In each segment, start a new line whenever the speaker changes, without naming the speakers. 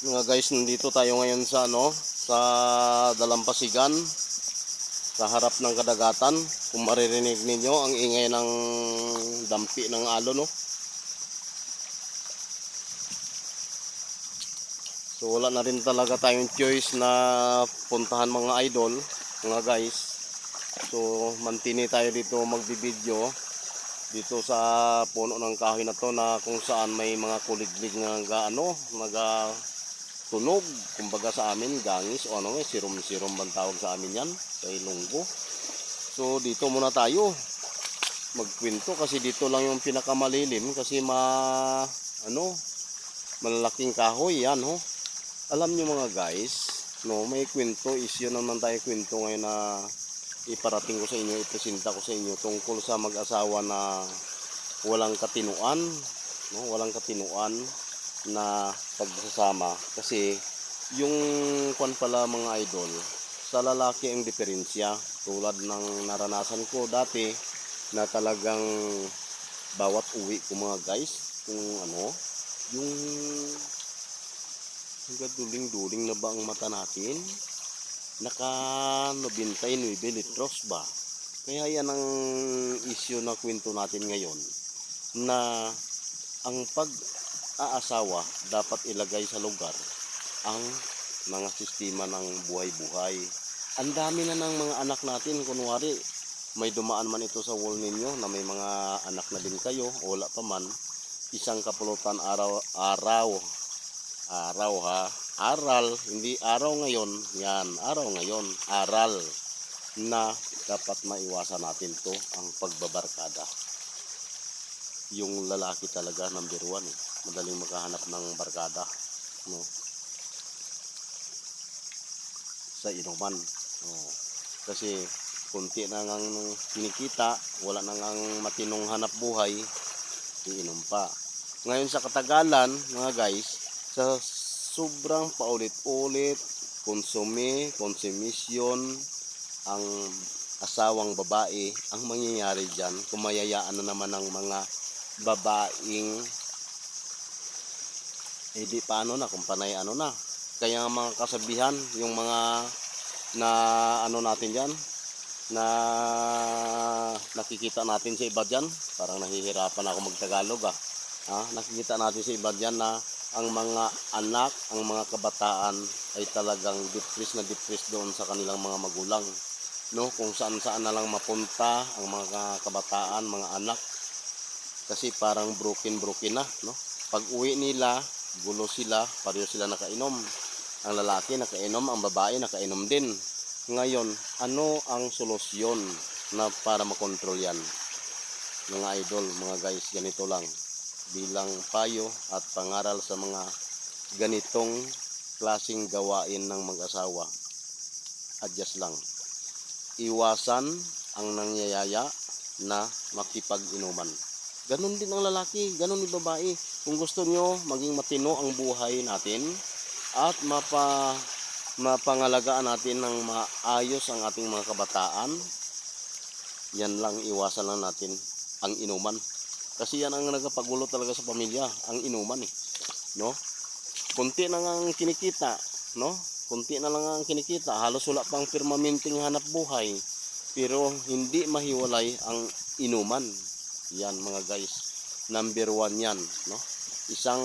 Mga guys, nandito tayo ngayon sa ano, sa Dalampasigan, sa harap ng kadagatan. Kung maririnig ninyo, ang ingay ng dampi ng alo, no? So wala na rin talaga tayong choice na puntahan mga idol, mga guys. So mantini tayo dito magbibideo dito sa puno ng kahoy na to na kung saan may mga kuliglig ga- ano, naga tunog, kumbaga sa amin, gangis o ano eh, sirom-sirom bang tawag sa amin yan, kay lunggo. So dito muna tayo magkwento kasi dito lang yung pinakamalilim kasi ma ano malalaking kahoy yan ho. Alam nyo mga guys, no, may kwento, isyo naman tayo kwento ngayon na iparating ko sa inyo, ipresenta ko sa inyo tungkol sa mag-asawa na walang katinuan, no, walang katinuan na pagsasama kasi yung kwan pala mga idol sa lalaki ang diferensya. Tulad ng naranasan ko dati na talagang bawat uwi ko mga guys kung ano yung duling-duling na ba ang mata natin? Naka 99 litros ba? Kaya yan ang issue na kwento natin ngayon na ang pag-aasawa dapat ilagay sa lugar ang mga sistema ng buhay-buhay. Ang dami na ng mga anak natin, kunwari, may dumaan man ito sa wall ninyo na may mga anak na din kayo, wala pa man, isang kapulutan araw, araw, araw ha, aral, hindi araw ngayon, yan, araw ngayon, aral, na dapat maiwasan natin to ang pagbabarkada yung lalaki talaga number one eh. madaling makahanap ng barkada no sa inuman oh. kasi kunti na ngang kinikita wala na ngang matinong hanap buhay iinom pa ngayon sa katagalan mga guys sa sobrang paulit-ulit konsumi, konsumisyon ang asawang babae ang mangyayari dyan kumayayaan na naman ng mga babaeng eh di paano na kung panay ano na. Kaya mga kasabihan yung mga na ano natin diyan na nakikita natin sa iba diyan parang nahihirapan ako magtagalog ah. Ha? nakikita natin sa iba diyan na ang mga anak ang mga kabataan ay talagang depressed na depressed doon sa kanilang mga magulang no? Kung saan saan na lang mapunta ang mga kabataan mga anak kasi parang broken broken na no? Pag uwi nila gulo sila pareho sila nakainom. Ang lalaki nakainom. Ang babae nakainom din. Ngayon ano ang solusyon na para makontrol yan? Mga idol mga guys ganito lang. Bilang payo at pangaral sa mga ganitong klasing gawain ng mag-asawa adjust lang. Iwasan ang nangyayaya na makipag-inuman Ganon din ang lalaki, ganon din babae. Kung gusto nyo maging matino ang buhay natin at mapa, mapangalagaan natin ng maayos ang ating mga kabataan, yan lang iwasan lang natin ang inuman. Kasi yan ang nagpagulo talaga sa pamilya, ang inuman eh. No? Kunti na nga ang kinikita, no? Kunti na lang ang kinikita, halos wala pang permanenteng hanap buhay. Pero hindi mahiwalay ang inuman. Yan mga guys. Number one yan. No? Isang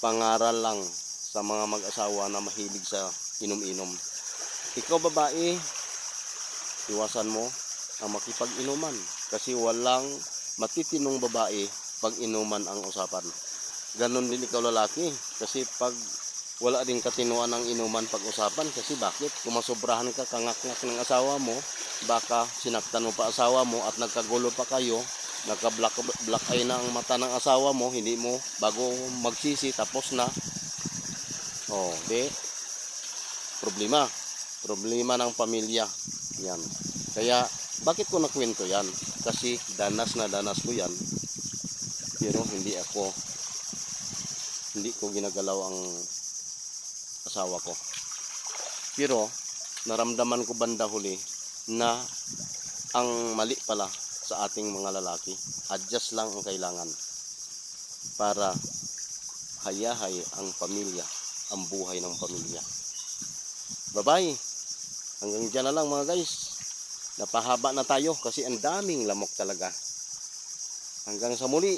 pangaral lang sa mga mag-asawa na mahilig sa inom-inom. Ikaw babae, iwasan mo ang makipag-inuman. Kasi walang matitinong babae pag inuman ang usapan. Ganon din ikaw lalaki. Kasi pag wala din katinuan ng inuman pag-usapan kasi bakit? Kung masobrahan ka kangak-ngak ng asawa mo, baka sinaktan mo pa asawa mo at nagkagulo pa kayo, naka-black black eye na ang mata ng asawa mo, hindi mo bago magsisi tapos na. Oh, di problema. Problema ng pamilya. Yan. Kaya bakit ko nakwento yan? Kasi danas na danas ko yan. Pero hindi ako hindi ko ginagalaw ang asawa ko. Pero naramdaman ko banda huli na ang mali pala sa ating mga lalaki. Adjust lang ang kailangan para hayahay ang pamilya ang buhay ng pamilya. Bye-bye. Hanggang dyan na lang mga guys. Napahaba na tayo kasi ang daming lamok talaga. Hanggang sa muli.